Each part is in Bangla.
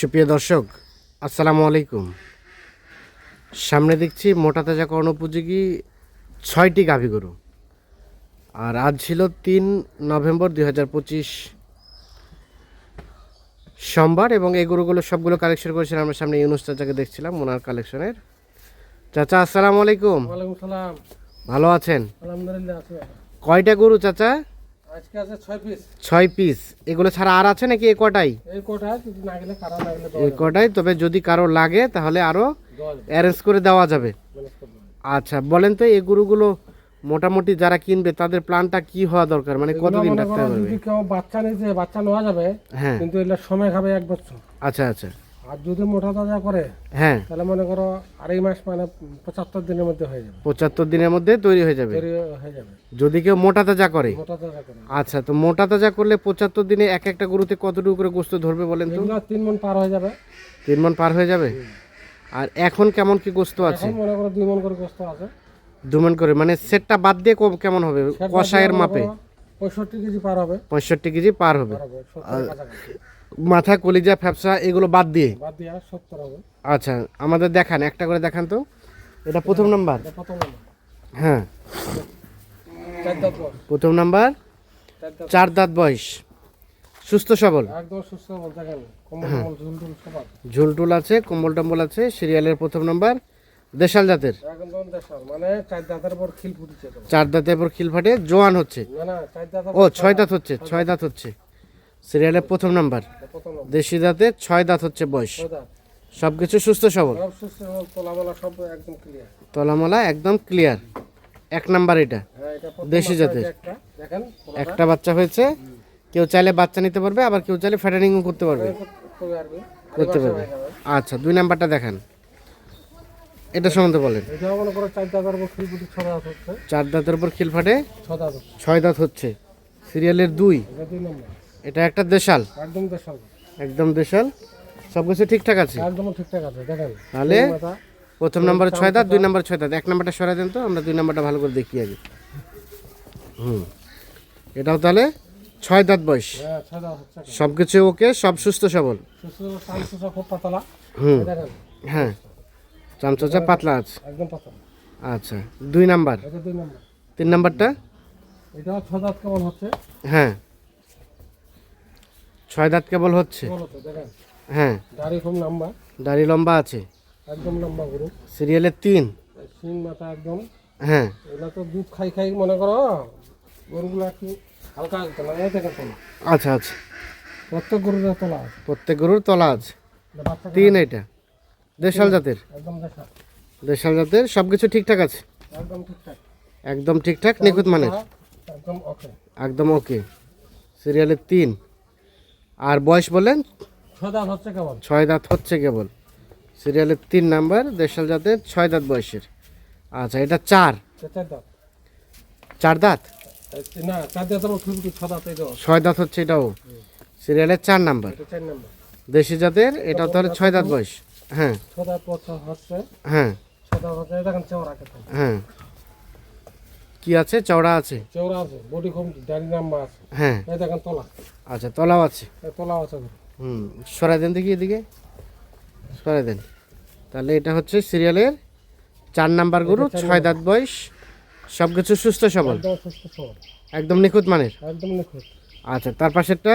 সুপ্রিয় দর্শক আসসালামু আলাইকুম। সামনে দেখছি মোটা তাজা উপযোগী ছয়টি গাভী গরু। আর আজ ছিল তিন নভেম্বর দুই হাজার পঁচিশ সোমবার এবং এই গরুগুলো সবগুলো কালেকশন করেছিলাম আমরা সামনে ইউনুস চাচাকে দেখছিলাম ওনার কালেকশনের চাচা আসসালামু আলাইকুম। ভালো আছেন? আলহামদুলিল্লাহ কয়টা গরু চাচা? আজকে আছে পিস এগুলো ছাড়া আর আছে নাকি এ কটাই? এই কোটা যদি না গেলে কারা না গেলে এই কটাই তবে যদি কারও লাগে তাহলে আরও অ্যারেঞ্জ করে দেওয়া যাবে। আচ্ছা বলেন তো এই গরুগুলো মোটামুটি যারা কিনবে তাদের প্ল্যানটা কি হওয়া দরকার? মানে কতদিন রাখতে করো যদি কেউ বাচ্চা নিতে বাচ্চা নেওয়া যাবে হ্যাঁ। কিন্তু সময় খাবে এক বছর। আচ্ছা আচ্ছা। আর যদি মোটা তাজা করে হ্যাঁ। তাহলে মনে করো আড়াই মাস মানে পঁচাত্তর দিনের মধ্যে হয়ে যাবে। পঁচাত্তর দিনের মধ্যে তৈরি হয়ে যাবে? তৈরি হয়ে যাবে। যদি কেউ মোটা তাজা করে? মোটা তাজা করে। আচ্ছা তো মোটা তাজা করলে পঁচাত্তর দিনে এক একটা গরুতে কতটুকু করে গোস্ত ধরবে বলেন তো? তিন মন পার হয়ে যাবে। তিন মন পার হয়ে যাবে? আর এখন কেমন কি গোস্ত আছে? মনে করো দুই মন করে গোস্ত আছে। দু মন করে মানে সেটটা বাদ দিয়ে কম- কেমন হবে? কষায়ের মাপে? পঁয়ষট্টি কেজি পার হবে। পঁয়ষট্টি কেজি পার হবে। মাথা কলিজা ফ্যাপসা এগুলো বাদ দিয়ে? বাদ দিয়ে সত্তর হবে। আচ্ছা আমাদের দেখান একটা করে দেখান তো। এটা প্রথম নাম্বার? প্রথম হ্যাঁ। প্রথম নাম্বার? চার দাঁত। বয়স। সুস্থ সবল? আছে। ঝুলটুল আছে কম্বল টম্বল আছে সিরিয়ালের প্রথম নাম্বার দেশাল জাতের? মানে চার দাঁতের পর খিল চার দাঁতের পর খিল ফাটে জোয়ান হচ্ছে। ও ছয় দাঁত হচ্ছে ছয় দাঁত হচ্ছে। সিরিয়ালের প্রথম নাম্বার। দেশি দাঁতে ছয় দাঁত হচ্ছে বয়স। সব কিছু সুস্থ সবল? তোলামোলা একদম ক্লিয়ার এক নাম্বার এটা। হ্যাঁ দেশি জাতের। একটা। বাচ্চা হয়েছে। কেউ চাইলে বাচ্চা নিতে পারবে আবার কেউ চাইলে ফ্যাটারিংও করতে পারবে। করতে পারবে। আচ্ছা দুই নাম্বারটা দেখান। এটা সম্বন্ধে বলেন। চার দাঁতের উপর খিল ফাটে ছয় দাঁত হচ্ছে। সিরিয়ালের দুই। এটা একটা দেশাল? একদম দেশাল। একদম দেশাল? সব কিছু ঠিকঠাক আছে? একদম ঠিকঠাক আছে দেখেন। তাহলে প্রথম নাম্বার ছয় দাঁত দুই নাম্বার ছয় দাঁত এক নাম্বারটা সরাই দেন তো আমরা দুই নাম্বারটা ভালো করে দেখি আগে। হুম। এটাও তাহলে ছয় দাঁত বয়স। হ্যাঁ সব কিছু ওকে সব সুস্থ সবল। হুম। হ্যাঁ। চামচা পাতলা আছে। আচ্ছা দুই নাম্বার। নম্বর। তিন নাম্বারটা? এটা ছ দাঁত কেমন হচ্ছে? হ্যাঁ। ছয় দাঁত কেবল হচ্ছে? হ্যাঁ। দাড়ি খুব লম্বা। দাড়ি লম্বা আছে? একদম লম্বা গরু। সিরিয়ালের তিন? শিং মাথা একদম। হ্যাঁ। এগুলো তো দুধ খাই খাই মনে করো গরুগুলো একটু হালকা হালকা এই তোলা। আচ্ছা আচ্ছা। প্রত্যেক গরুর তোলা আছে। প্রত্যেক গরুর তলা আছে? তিন এটা? দেশাল জাতের? একদম দেখা দেশাল জাতের? সব কিছু ঠিকঠাক আছে? একদম ঠিকঠাক। একদম ঠিকঠাক নিখুঁত মানের? একদম ওকে। একদম ওকে। সিরিয়ালের তিন? আর বয়স বলেন? ছয় দাঁত হচ্ছে কেবল। সিরিয়ালের তিন নাম্বার দেশাল জাতের ছয় দাঁত বয়সের। আচ্ছা এটা চার? চার দাঁত। এটা ছয় দাঁত হচ্ছে এটাও। সিরিয়ালের চার নাম্বার। এটা দেশি জাতের এটাও তাহলে ছয় দাঁত বয়স। হ্যাঁ। হ্যাঁ। হ্যাঁ। কি আছে? চওড়া আছে? চওড়া আছে। বডি খুব দাড়ি নাম্বার আছে। হ্যাঁ। এই দেখেন তোলা। আচ্ছা তলাও আছে। এই তোলা আছে। হুম সরাই দেন দেখি এদিকে। সরাই দেন। তাহলে এটা হচ্ছে সিরিয়ালের চার নাম্বার গরু ছয় দাঁত বয়স সব কিছু সুস্থ সবল। একদম সুস্থ সবল। একদম নিখুঁত মানের? একদম নিখুঁত। আচ্ছা তার পাশেরটা?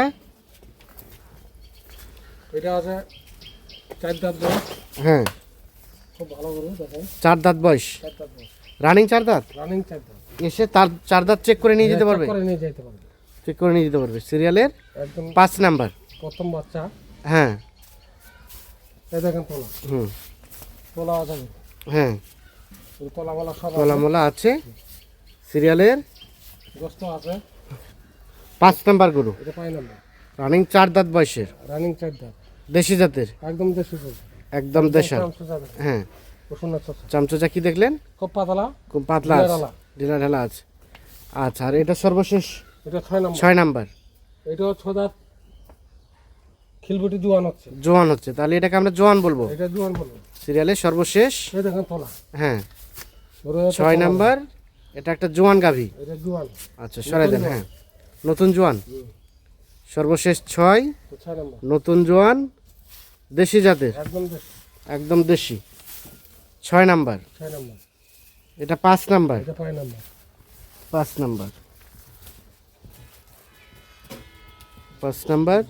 এটা আছে চার দাঁত বয়স। হ্যাঁ। খুব ভালো গরু দেখেন। চার দাঁত বয়স। চার দাঁত বয়স। রানিং চার দাঁত? রানিং চার দাঁত। এসে তার চার দাঁত চেক করে নিয়ে যেতে পারবে? করে নিয়ে যেতে পারবে। চেক করে নিয়ে যেতে পারবে। সিরিয়ালের একদম পাঁচ নাম্বার। প্রথম বাচ্চা। হ্যাঁ। এই দেখেন তোলা হুম। তোলা আছে হ্যাঁ। বলা সব আছে। তলামলা আছে। সিরিয়ালের গোস্ত আছে? পাঁচ নাম্বার গরু। এটা পাই নাম্বার। রানিং চার দাঁত বয়সের। রানিং চার দাঁত। দেশি জাতের। একদম দেশি একদম দেশাল। চামচা হ্যাঁ। চামচোচা কি দেখলেন? খুব পাতলা। খুব পাতলা। ঢিলা ঢালা আছে। আচ্ছা আর এটা সর্বশেষ এটা ছয় নম্বর। ছয় নাম্বার। এটাও দাঁত খিলবুটি জোয়ান হচ্ছে। জোয়ান হচ্ছে। তাহলে এটাকে আমরা জোয়ান বলব। এটা জোয়ান বলব সিরিয়ালের সর্বশেষ। এই দেখেন তোলা। হ্যাঁ। ছয় নাম্বার। এটা একটা জোয়ান গাভী। এটা জোয়ান। আচ্ছা সরাই দেন হ্যাঁ। নতুন জোয়ান। সর্বশেষ ছয়। নতুন জোয়ান। দেশি জাতের। একদম দেশি। একদম দেশি। ছয় নাম্বার। ছয় নম্বর। এটা পাঁচ নাম্বার। এটা পাঁচ নম্বর। পাঁচ নাম্বার। পাঁচ নাম্বার।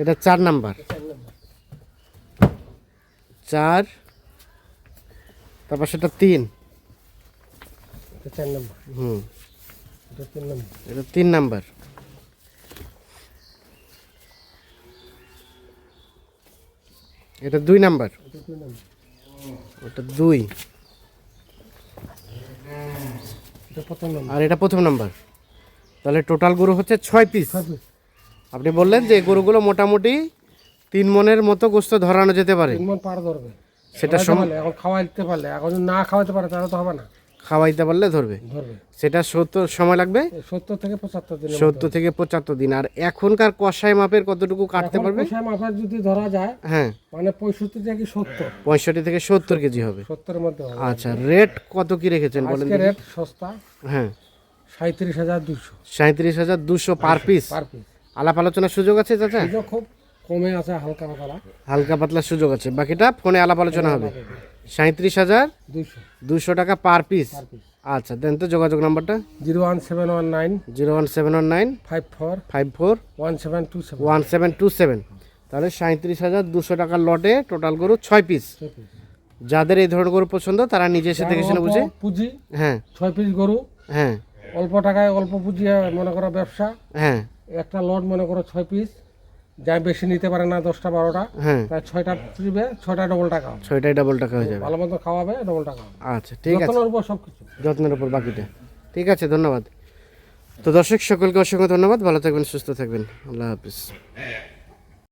এটা চার নাম্বার। চার। তারপর সেটা তিন। এটা চার নম্বর। হুম। এটা তিন নম্বর। এটা তিন নাম্বার। এটা দুই নাম্বার। এটা দুই নম্বর ওটা দুই এটা প্রথম নম্বর আর এটা প্রথম নাম্বার তাহলে টোটাল গরু হচ্ছে ছয় পিস আপনি বললেন যে গরুগুলো মোটামুটি তিন মনের মতো গোস্ত ধরানো যেতে পারে। সেটা সময় এখন খাওয়াইতে পারলে এখন না খাওয়াতে পারে তাহলে তো হবে না। খাওয়াইতে পারলে ধরবে। সেটা সত্তর সময় লাগবে? সত্তর থেকে পঁচাত্তর দিন সত্তর থেকে পঁচাত্তর দিন। আর এখনকার কষাই মাপের কতটুকু কাটতে পারবে? মাফার যদি ধরা যায় হ্যাঁ। মানে পঁয়ষট্টি থেকে সত্তর। পঁয়ষট্টি থেকে সত্তর কেজি হবে। সত্তরের মধ্যে আচ্ছা রেট কত কি রেখেছেন বলেন রেট সস্তা। হ্যাঁ। সাঁত্রিশ হাজার দুশো সাঁত্রিশ হাজার দুশো পার পিস? Per piece. আলাপ আলোচনার সুযোগ আছে চাচা? খুব কমে আছে হালকা পাতলা। হালকা পাতলা সুযোগ আছে। বাকিটা ফোনে আলাপ আলোচনা হবে। সাঁত্রিশ হাজার দুশো টাকা পার পিস। আচ্ছা দেন তো যোগাযোগ নাম্বারটা। Zero one seven one nine. Zero one seven one nine five four. Five four. One seven two seven. One seven two seven তাহলে সাঁত্রিশ হাজার দুশো টাকার লটে টোটাল গরু ছয় পিস। যাদের এই ধরনের গরু পছন্দ তারা নিজে এসে দেখে শুনে বুঝে। পুঁজি হ্যাঁ। ছয় পিস গরু হ্যাঁ। অল্প টাকায় অল্প পুঁজি মনে করো ব্যবসা হ্যাঁ। একটা লট মনে করো ছয় পিস। যা বেশি নিতে পারে না দশটা বারোটা হ্যাঁ। তাই ছয়টা দিবে ছয়টা ডবল টাকা ছয়টাই ডবল টাকা হয়ে যাবে। ভালো মতো খাওয়াবে ডবল টাকা আচ্ছা ঠিক আছে। যত্নের উপর সব কিছু যত্নের উপর বাকিটা। ঠিক আছে ধন্যবাদ। তো দর্শক সকলকে অসংখ্য ধন্যবাদ। ভালো থাকবেন সুস্থ থাকবেন। আল্লাহ হাফিজ।